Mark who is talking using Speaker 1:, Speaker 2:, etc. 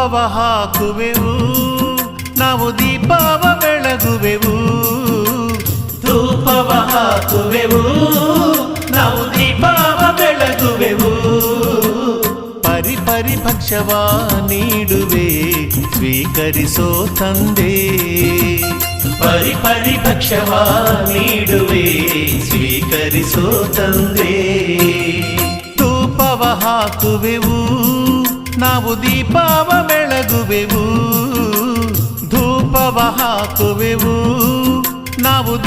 Speaker 1: ಧೂಪವ ಹಾಕುವೆವು ನಾವು ದೀಪವ ಬೆಳಗುವೆವು ಧೂಪವ ಹಾಕುವೆವು ನಾವು ದೀಪವ ಬೆಳಗುವೆವು ಪರಿ ಪರಿ ಭಕ್ಷವ ನೀಡುವೆ ಸ್ವೀಕರಿಸೋ ತಂದೆ ಪರಿ ಪರಿ ಭಕ್ಷವ ನೀಡುವೆ ಸ್ವೀಕರಿಸೋ ತಂದೆ ಧೂಪವ ಹಾಕುವೆವು ನಾವು ದೀಪವ ಬೆಳಗುವೆವು ಧೂಪವ ಹಾಕುವೆವು. ನಾವು